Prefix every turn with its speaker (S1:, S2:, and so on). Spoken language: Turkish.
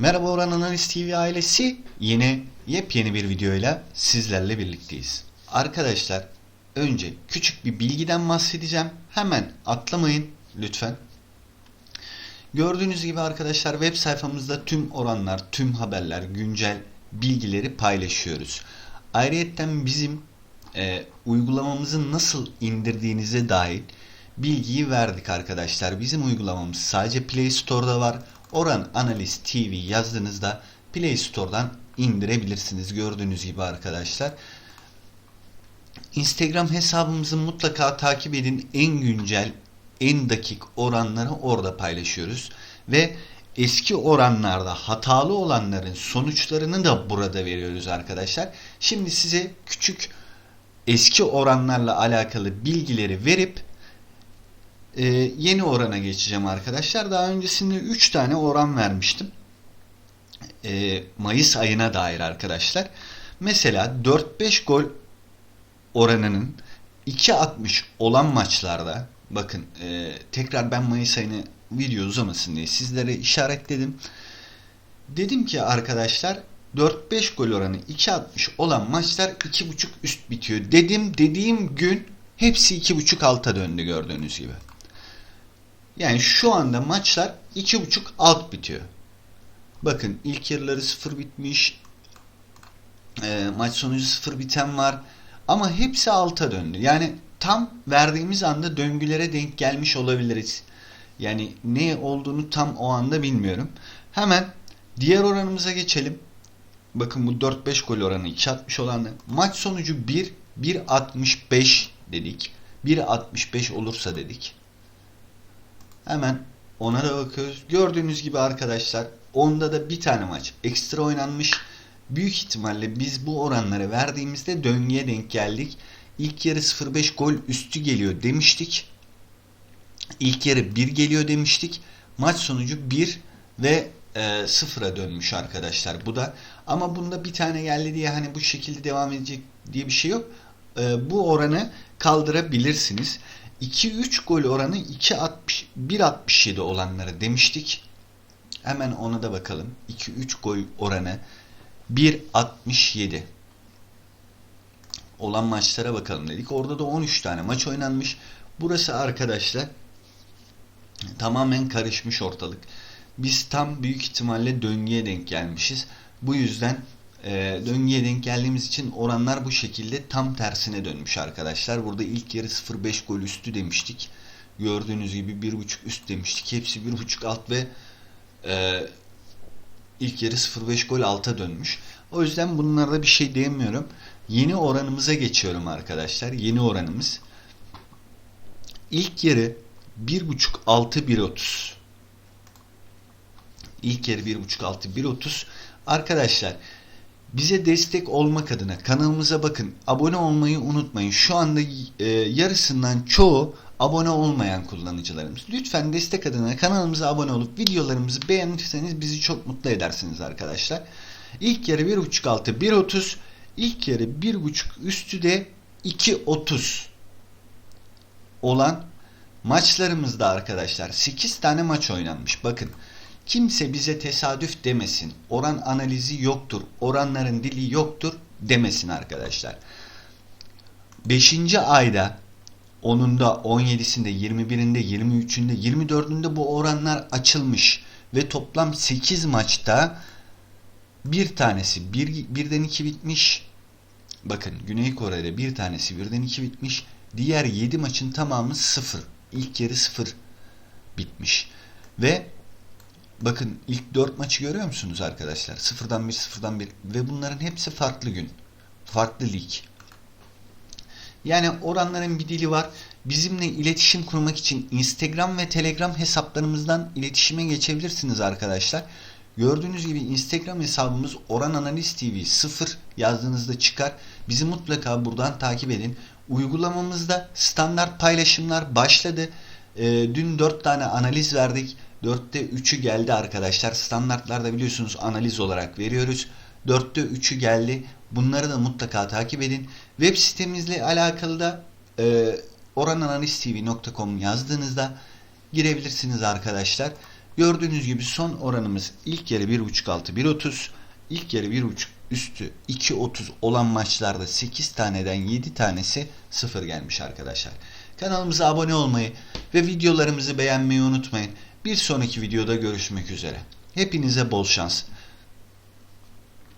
S1: Merhaba Oran Analiz TV ailesi. Yine yepyeni bir videoyla sizlerle birlikteyiz. Arkadaşlar önce küçük bir bilgiden bahsedeceğim. Hemen atlamayın lütfen. Gördüğünüz gibi arkadaşlar web sayfamızda tüm oranlar, tüm haberler, güncel bilgileri paylaşıyoruz. Ayrıyeten bizim e, uygulamamızı nasıl indirdiğinize dair bilgiyi verdik arkadaşlar. Bizim uygulamamız sadece Play Store'da var. Oran Analiz TV yazdığınızda Play Store'dan indirebilirsiniz. Gördüğünüz gibi arkadaşlar. Instagram hesabımızı mutlaka takip edin. En güncel, en dakik oranları orada paylaşıyoruz. Ve eski oranlarda hatalı olanların sonuçlarını da burada veriyoruz arkadaşlar. Şimdi size küçük eski oranlarla alakalı bilgileri verip e, yeni orana geçeceğim arkadaşlar. Daha öncesinde 3 tane oran vermiştim. E, Mayıs ayına dair arkadaşlar. Mesela 4-5 gol oranının 2.60 olan maçlarda bakın e, tekrar ben Mayıs ayını video uzamasın diye sizlere işaretledim. Dedim ki arkadaşlar 4-5 gol oranı 2.60 olan maçlar 2.5 üst bitiyor. Dedim dediğim gün hepsi 2.5 alta döndü gördüğünüz gibi. Yani şu anda maçlar 2.5 alt bitiyor. Bakın ilk yarıları 0 bitmiş. E, maç sonucu 0 biten var. Ama hepsi alta döndü. Yani tam verdiğimiz anda döngülere denk gelmiş olabiliriz. Yani ne olduğunu tam o anda bilmiyorum. Hemen diğer oranımıza geçelim. Bakın bu 4-5 gol oranı 2.60 olanlar. Maç sonucu 1 1.65 dedik. 1.65 olursa dedik. Hemen ona da bakıyoruz. Gördüğünüz gibi arkadaşlar onda da bir tane maç ekstra oynanmış. Büyük ihtimalle biz bu oranları verdiğimizde döngüye denk geldik. İlk yarı 0.5 gol üstü geliyor demiştik. İlk yarı 1 geliyor demiştik. Maç sonucu 1 ve e, 0'a dönmüş arkadaşlar bu da. Ama bunda bir tane geldi diye hani bu şekilde devam edecek diye bir şey yok. E, bu oranı kaldırabilirsiniz. 2-3 gol oranı 2.60 1.67 olanları demiştik. Hemen ona da bakalım. 2-3 gol oranı 1.67 olan maçlara bakalım dedik. Orada da 13 tane maç oynanmış. Burası arkadaşlar tamamen karışmış ortalık. Biz tam büyük ihtimalle döngüye denk gelmişiz. Bu yüzden e, döngüye denk geldiğimiz için oranlar bu şekilde tam tersine dönmüş arkadaşlar. Burada ilk yarı 0.5 gol üstü demiştik. Gördüğünüz gibi 1.5 üst demiştik. Hepsi 1.5 alt ve e, ilk yarı 0.5 gol alta dönmüş. O yüzden bunlarda bir şey diyemiyorum. Yeni oranımıza geçiyorum arkadaşlar. Yeni oranımız. İlk yarı 1.5 altı 1.30. İlk yarı 1.5 altı 1.30. Arkadaşlar bize destek olmak adına kanalımıza bakın. Abone olmayı unutmayın. Şu anda e, yarısından çoğu abone olmayan kullanıcılarımız. Lütfen destek adına kanalımıza abone olup videolarımızı beğenirseniz bizi çok mutlu edersiniz arkadaşlar. İlk yarı 1.5 altı 1.30. İlk yarı 1.5 üstü de 2.30 olan maçlarımızda arkadaşlar 8 tane maç oynanmış. Bakın kimse bize tesadüf demesin. Oran analizi yoktur. Oranların dili yoktur demesin arkadaşlar. 5. ayda 10'unda, 17'sinde, 21'inde, 23'ünde, 24'ünde bu oranlar açılmış ve toplam 8 maçta bir tanesi bir, birden 2 bitmiş. Bakın Güney Kore'de bir tanesi birden 2 bitmiş. Diğer 7 maçın tamamı 0. İlk yarı 0 bitmiş. Ve bakın ilk 4 maçı görüyor musunuz arkadaşlar? 0'dan 1, 0'dan 1 ve bunların hepsi farklı gün. Farklı lig. Yani oranların bir dili var. Bizimle iletişim kurmak için Instagram ve Telegram hesaplarımızdan iletişime geçebilirsiniz arkadaşlar. Gördüğünüz gibi Instagram hesabımız Oran Analiz TV 0 yazdığınızda çıkar. Bizi mutlaka buradan takip edin. Uygulamamızda standart paylaşımlar başladı. E, dün 4 tane analiz verdik. 4'te 3'ü geldi arkadaşlar. Standartlarda biliyorsunuz analiz olarak veriyoruz. 4'te 3'ü geldi. Bunları da mutlaka takip edin. Web sitemizle alakalı da e, orananaliztv.com yazdığınızda girebilirsiniz arkadaşlar. Gördüğünüz gibi son oranımız ilk yarı 1.5 altı 1.30. İlk yarı 1.5 üstü 2.30 olan maçlarda 8 taneden 7 tanesi 0 gelmiş arkadaşlar. Kanalımıza abone olmayı ve videolarımızı beğenmeyi unutmayın. Bir sonraki videoda görüşmek üzere. Hepinize bol şans.